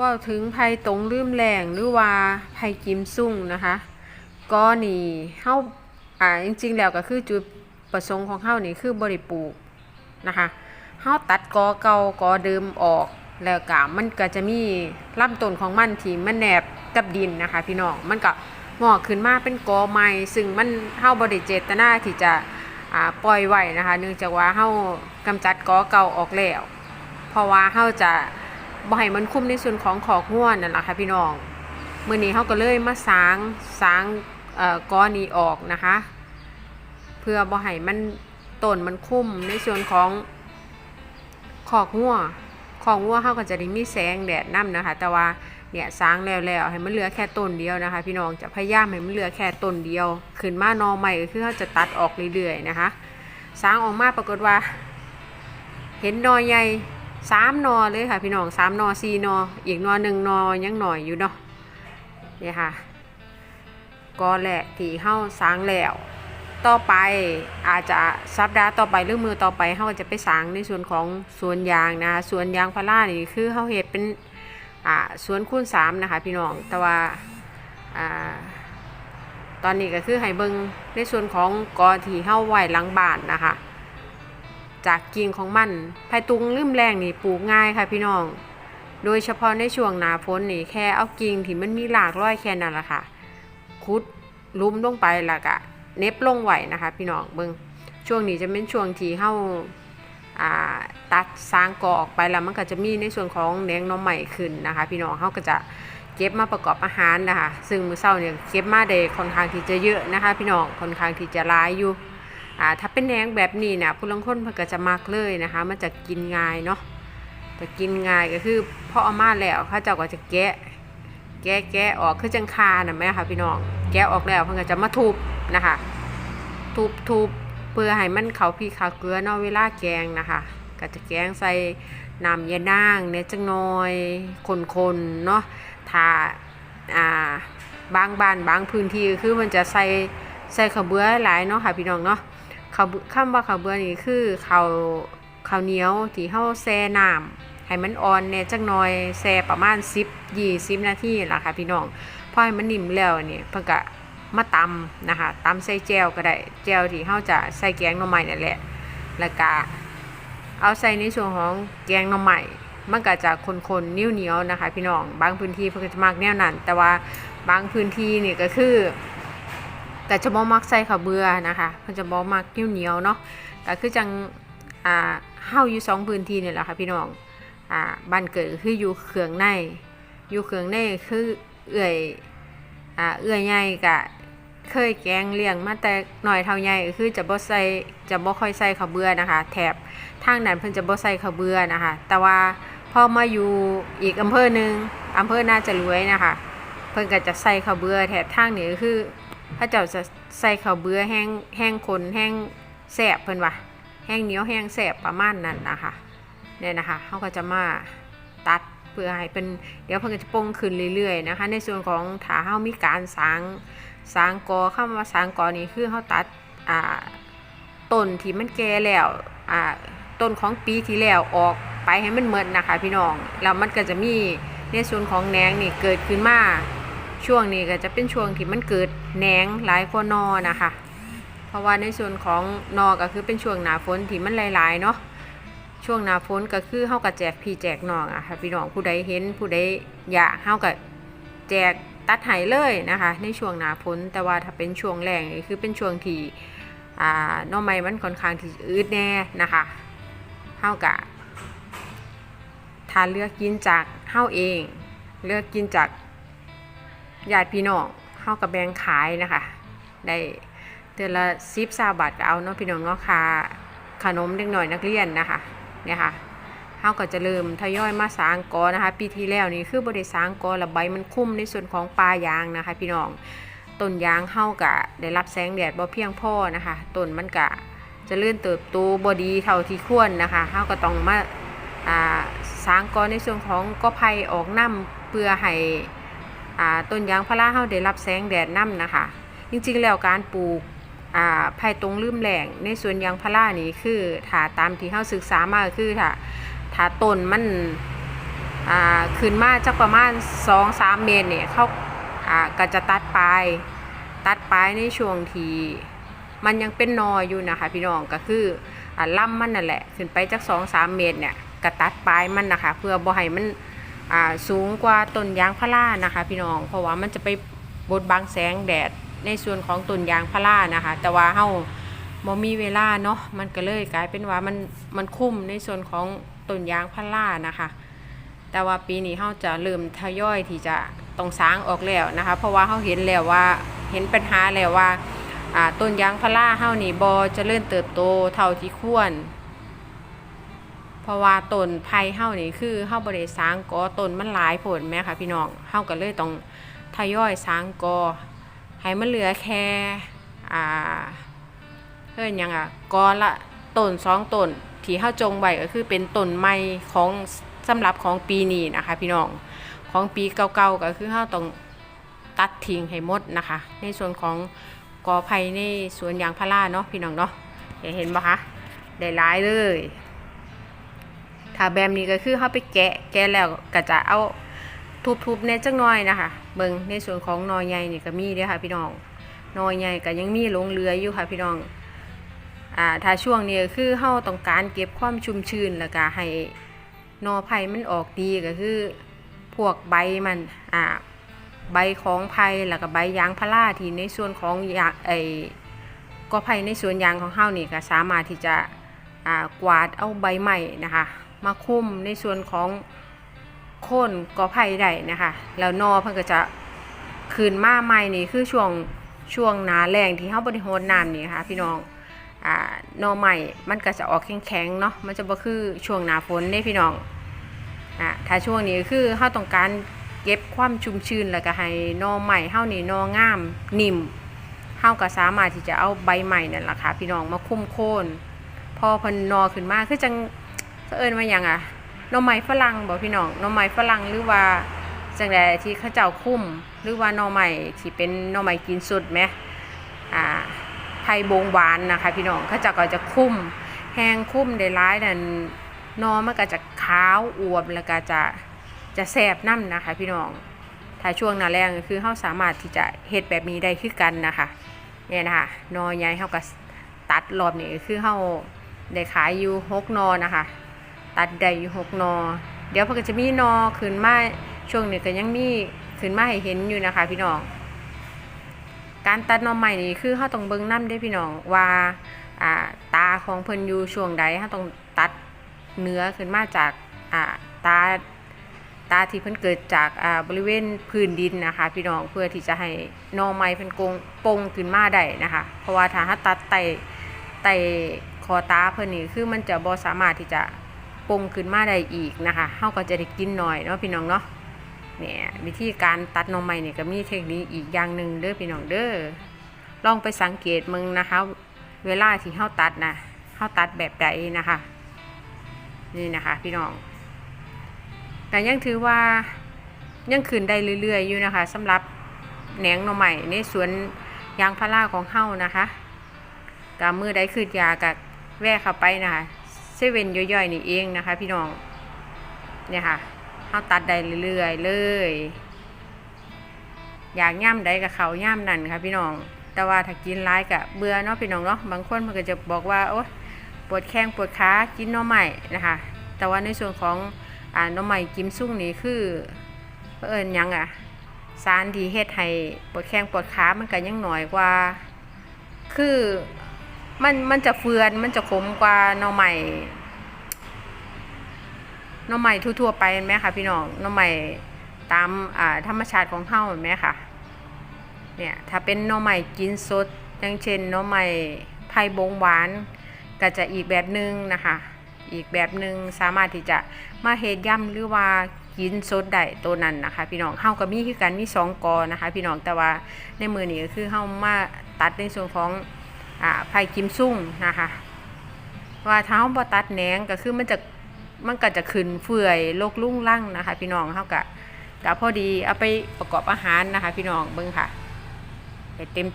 ว่าถึงภัยตรงลืมแรงหรือว่าภัยกิมซุ่งนะคะ ก็นี่เฮาอ่าจริง ๆ แล้วก็คือจุดประสงค์ของเฮานี่คือบริปลูกนะคะเฮาตัดกอเก่ากอเดิมออกแล้วก็มันก็จะมีลำต้นของมันที่มันแนบกับดินนะคะ พี่น้องมันก็งอกขึ้นมาเป็นกอใหม่ ซึ่งมันเฮาบ่ได้เจตนาที่จะปล่อยไว้นะคะ เนื่องจากว่าเฮากำจัดกอเก่าออกแล้ว เพราะว่าเฮาจะ บ่ให้มันคุ้มในส่วนของขอกง่วนนั่นแหละค่ะพี่น้องเมื้อนี้เฮาก็เลยมาสางสางเอ่อกอนี้ออกนะคะ เพื่อบ่ให้มันต้นมันคุ้มในส่วนของขอกงัวขอกงัวเฮาก็จะได้มีแสงแดดนํนะคะ แต่ว่าเนี่ยสางแล้วแล้วให้มันเหลือแค่ต้นเดียวนะคะ พี่น้องจะพยายามให้มันเหลือแค่ต้นเดียว ขึ้นมาหนอใหม่ก็คือเฮาจะตัดออกเรื่อยๆนะคะสางออกมาปรากฏว่า เห็นหนอใหญ่ สามนอเลยค่ะ พี่น้องสามนอสี่นอ อีกนอหนึ่งนอยังหน่อยอยู่เนาะเนี่ยค่ะก็แหละที่เฮาสางแล้ว ต่อไปอาจจะสัปดาห์ต่อไปหรือมือต่อไปเฮาจะไปสางในส่วนของสวนยางนะสวนยางพารานี่คือเฮาเฮ็ดเป็นอ่าสวนคูณสามนะคะ พี่น้องแต่ว่าอ่าตอนนี้ก็คือให้เบิงในส่วนของกอที่เฮาไว้หลังบ้านนะคะ จากกิ่งของมันไผ่ตุงลืมแรงนี่ปลูกง่ายค่ะพี่น้อง โดยเฉพาะในช่วงหนาฝนนี่แค่เอากิ่งที่มันมีหลากร้อยแค่นั้นแหละค่ะ คุดลุมลงไปแล้วก็เน็บลงไหวนะคะ พี่น้องเบิงช่วงนี้จะเป็นช่วงที่เฮาอ่าตัดสร้างกอออกไปแล้วมันก็จะมีในส่วนของแหนงน้องใหม่ขึ้นนะคะ พี่น้องเฮาก็จะเก็บมาประกอบอาหารนะคะ ซึ่งมือเช้าเนี่ยเก็บมาได้ค่อนข้างที่จะเยอะนะคะ พี่น้องค่อนข้างที่จะหลายอยู่ อ่าถ้าเป็นแหนงแบบนี้เนี่ยผู้ลางคนเพิ่นก็จะมักเลยนะคะ มันจะกินง่ายเนาะจะกินง่ายก็คือพอเอามาแล้วเขาเจ้าก็จะแกะ แกะแกะออกคือจังคาน่ะแม่ค่ะพี่น้องแกะออกแล้วเพิ่นก็จะมาทุบนะคะทุบทุบเพื่อให้มันเขาพี่เขาเกลือเนาะเวลาแกงนะคะ ก็จะแกงใส่น้ำยานางเนี่ยจังน้อยคนๆเนาะถ้าอ่าบางบ้านบางพื้นที่คือมันจะใส่ใส่ข้าวเบื่อหลายเนาะค่ะพี่น้องเนาะ ข้าคำว่าข้าวเบื่อนี่คือข้าวข้าวเหนียวที่เฮาแช่น้ำให้มันอ่อนแหน่จักหน่อยแช่ประมาณ 10 20 นาทีล่ะค่ะพี่น้องพอให้มันนิ่มแล้วนี่เพิ่นก็มาตำนะคะตำใส่แจวก็ได้แจวที่เฮาจะใส่แกงหน่อไม้นั่นแหละแล้วก็เอาใส่ในส่วนของแกงหน่อไม้มันก็จะคนๆเหนียวๆนะคะ พี่น้องบางพื้นที่เพิ่นก็จะมักแนวนั้นแต่ว่าบางพื้นที่นี่ก็คือ แต่จะบ่มักใส่ข้าวเบื่อนะคะเพิ่นจะบ่มักเหนียวๆเนาะก็คือจังอ่าเฮาอยู่สองพื้นที่นี่แหละค่ะพี่น้องอ่าบ้านเกิดคืออยู่เขืองในอยู่เขืองในคือเอื่อยอ่าเอื่อยใหญ่ก็เคยแกงเลี้ยงมาแต่หน่อยเท่าใหญ่คือจะบ่ใส่จะบ่ค่อยใส่ข้าวเบื่อนะคะ แถบทางนั้นเพิ่นจะบ่ใส่ข้าวเบื่อนะคะ แต่ว่าพอมาอยู่อีกอำเภอหนึ่งอำเภอน่าจะรวยนะคะ เพิ่นก็จะใส่ข้าวเบื่อแถบทางนี้คือ พระเจ้าจะใส่ข้าวเบื่อแห้งแห้งคนแห้งแสบเพิ่นว่าแห้งเหนียวแห้งแสบประมาณนั้นนะคะเนี่ยนะคะเขาก็จะมาตัดเพื่อให้เป็นเดี๋ยวเพิ่นกจะปงขึ้นเรื่อยๆนะคะ ในส่วนของถาเฮามีการสางสางกอคำว่าสางกอนี่คือเฮาตัดอ่าต้นที่มันแก่แล้วอ่าต้นของปีที่แล้วออกไปให้มันเหมดนะคะ พี่น้องแล้วมันก็จะมีในส่วนของแหนงนี่เกิดขึ้นมา ช่วงนี้ก็จะเป็นช่วงที่มันเกิดแหนงหลายกว่านอนะคะ เพราะว่าในส่วนของนอก็คือเป็นช่วงหนาฝนที่มันหลายๆเนาะช่วงหนาฝนก็คือเฮากับแจกพี่แจกน้องอะค่ะพี่น้องผู้ใดเห็นผู้ใดอยากเฮากับแจกตัดให้เลยนะคะ ในช่วงหนาฝนแต่ว่าถ้าเป็นช่วงแรงนี่คือเป็นช่วงที่อ่าน้อไม้มันค่อนข้างที่อืดแน่นะคะเฮากะถ้าเลือกกินจากเฮาเอง เลือกกินจาก ญาติพี่น้องเข้ากับแบงขายนะคะ ได้เดือนละสิบสาบาทก็เอาเนาะพี่น้องเนาะค่าขนมเด็กหน่อยนักเรียนนะคะเนี่ยค่ะเขาก็จะเริ่มทยอยมาสางกอนะคะ ปีที่แล้วนี่คือบริสางกอและใบมันคุ้มในส่วนของปลายางนะคะ พี่น้องต้นยางเฮากะได้รับแสงแดดบ่เพียงพอนะคะต้นมันกะจะเลื่อนเติบโตบดีเท่าที่ควรนะคะเฮาก็ต้องมาาสางกอในส่วนของกอไผ่ออกน้ำเพื่อให้ ต้นยางพาราเฮาได้รับแสงแดดนํนะคะ จริงๆแล้วการปลูกอ่าไผ่ตรงลืมแหล่งในสวนยางพารานี่คือถ้าตามที่เฮาศึกษามากคือถ้าถ้าต้นมันขึ้นมาจักประมาณ 2-3 เมตรเนี่ยเขาก็จะตัดปลายตัดปลายในช่วงที่มันยังเป็นนออยู่นะคะพี่น้องก็คืออ่าล่ำมันนั่นแหละ ขึ้นไปจัก2-3 เมตรเนี่ยก็ตัดปลายมันนะคะ เพื่อบ่ให้มัน สูงกว่าต้นยางพารานะคะ พี่น้อง เพราะว่ามันจะไปบดบังแสงแดดในส่วนของต้นยางพารานะคะ แต่ว่าเฮาบ่มีเวลาเนาะมันก็เลยกลายเป็นว่ามันมันคุ้มในส่วนของต้นยางพารานะคะ แต่ว่าปีนี้เฮาจะเริ่มทยอยที่จะต้องสางออกแล้วนะคะ เพราะว่าเฮาเห็นแล้วว่าเห็นปัญหาแล้วว่าอ่าต้นยางพาราเฮานี่บ่เจริญเติบโตเท่าที่ควร เพราะว่าต้นไผ่เฮานี่คือเฮาบ่ได้สางกอต้นมันหลายโพดแม่ค่ะพี่น้องเฮาก็เลยต้องทยอยสางกอให้มันเหลือแค่อ่าเฮ้ยยังอะกอละต้นสองต้นที่เฮาจงไว้ก็คือเป็นต้นใหม่ของสำหรับของปีนี้นะคะพี่น้องของปีเก่าๆก็คือเฮาต้องตัดทิ้งให้หมดนะคะ ในส่วนของกอไผ่ในสวนยางพาราเนาะพี่น้องเนาะเห็นปะคะได้หลายเลย ถ้าแบบนี้ก็คือเฮาไปแกะ แกะแล้วก็จะเอาทุบๆเนจักหน่อยนะคะ เบิ่งในส่วนของนอใหญ่นี่ก็มีเด้อค่ะพี่น้องนอใหญ่ก็ยังมีหลงเหลืออยู่ค่ะพี่น้อง อ่า ถ้าช่วงนี้ก็คือเฮาต้องการเก็บความชุ่มชื้นแล้วก็ให้นอไผ่มันออกดีก็คือ พวกใบมัน อ่า ใบของไผ่แล้วก็ใบยางพาราที่ในส่วนของยางไอ้ก็ไผ่ในสวนยางของเฮานี่ก็สามารถที่จะ อ่า กวาดเอาใบใหม่นะคะ มาคุ้มในส่วนของโค่นกอไผ่ได้นะคะ แล้วนอเพิ่นก็จะคืนมาใหม่นี่คือช่วงช่วงหนาแรงที่เฮาบ่ได้โหดน้ำนี่ค่ะพี่น้องอ่านอใหม่มันก็จะออกแข็งๆเนาะมันจะบ่คือช่วงหนาฝนเด้พี่น้องอ่าถ้าช่วงนี้คือเฮาต้องการเก็บความชุ่มชื้นแล้วก็ให้นอใหม่เฮานี่นองามนิ่มเฮาก็สามารถที่จะเอาใบใหม่นั่นล่ะค่ะพี่น้องมาคุ้มโค่นพอพิ่นนอขึ้นมาคือจัง เอินว่าหยังอะน่อไม้ฝรั่งบ่พี่น้องน่อไม้ฝรั่งหรือว่าจังใดที่เขาเจ้าคุ้ม หรือว่าน่อไม้ที่เป็นน่อไม้กินสุดแหมอ่าไผ่บงหวานนะคะพี่น้องเขาจะก็จะคุ้ม แห้งคุ้มได้ร้ายนั่นนอมันก็จะขาวอวบแล้วก็จะจะแสบน้ำนะคะพี่น้องถ้าช่วงหน้าแรงคือเขาสามารถที่จะเฮ็ดแบบนี้ได้คือกันนะคะเนี่ยนะคะนอใหญ่เขาก็ตัดรอบนี้คือเขาได้ขายอยู่หกนอนะคะ ตัดได้อยู่หกนอ เดี๋ยวเพิ่นก็จะมีนอขึ้นมาช่วงนี้ก็ยังมีขึ้นมาให้เห็นอยู่นะคะ พี่น้อง การตัดน่อไม้นี่คือเขาต้องเบิ่งน้ำได้พี่น้องว่าอ่าตาของเพิ่นอยู่ช่วงใดเขาต้องตัดเนื้อขึ้นมาจากอ่าตาตาที่เพิ่นเกิดจากอ่าบริเวณพื้นดินนะคะ พี่น้องเพื่อที่จะให้น่อไม้เพิ่นกงปงขึ้นมาได้นะคะ เพราะว่าถ้าเราตัดไตไตคอตาเพิ่นนี่คือมันจะบ่สามารถที่จะ ปรุงขึ้นมาได้อีกนะคะเฮาก็จะได้กินหน่อยเนาะพี่น้องเนาะเนี่ยวิธีการตัดน่อไม้เนี่ยก็มีเทคนิคอีกอย่างหนึ่งเด้อพี่น้องเด้อลองไปสังเกตมึงนะคะ เวลาที่เฮาตัดนะเฮาตัดแบบใดนะคะ นี่นะคะพี่น้องแต่ยังถือว่ายังขึ้นได้เรื่อยๆอยู่นะคะสำหรับแหนงหน่อไม้ในสวนยางพาราของเฮานะคะกามือได้คืดยากับแวะเข้าไปนะคะ เซเว่นย่อยๆนี่เองนะคะ พี่น้อง เนี่ยค่ะเขาตัดได้เรื่อยๆเลย อยากย่ำใดกับเขาย่ำนั่นค่ะพี่น้อง แต่ว่าถ้ากินร้ายกับเบื่อเนาะพี่น้องเนาะ บางคนมันก็จะบอกว่าโอ๊ยปวดแข้งปวดขา กินน่อไม้นะคะ แต่ว่าในส่วนของอ่าน่อไม้กิมซุ่งนี่คือเผอิญยังอะสารที่เฮ็ดให้ปวดแข้งปวดขามันก็ยังหน่อยกว่า คือ มันมันจะเฟือนมันจะขมกว่าหน่อไม้หน่อไม้ทั่วๆไปเห็นไหมคะพี่น้องหน่อไม้ตามอ่าธรรมชาติของเฮาเห็นไหมคะเนี่ยถ้าเป็นหน่อไม้กินสดอย่างเช่นหน่อไม้ไผ่บงหวานก็จะอีกแบบหนึ่งนะคะ อีกแบบหนึ่งสามารถที่จะมาเฮ็ดย่ำหรือว่ากินสดได้ตัวนั้นนะคะ พี่น้องเฮาก็มีคือกันมีสองกอนะคะ พี่น้องแต่ว่าในมือนี้ก็คือเฮามาตัดในส่วนของ อ่าไผ่กิมซุ่งนะคะว่าเท้าเฮาบ่ตัดแหนงก็คือมันจะมันก็จะขึ้นเฟื่อยโลกลุ่งลั่งนะคะ พี่น้องเท่ากับกับพอดีเอาไปประกอบอาหารนะคะ พี่น้องเบิ้งค่ะเต็ม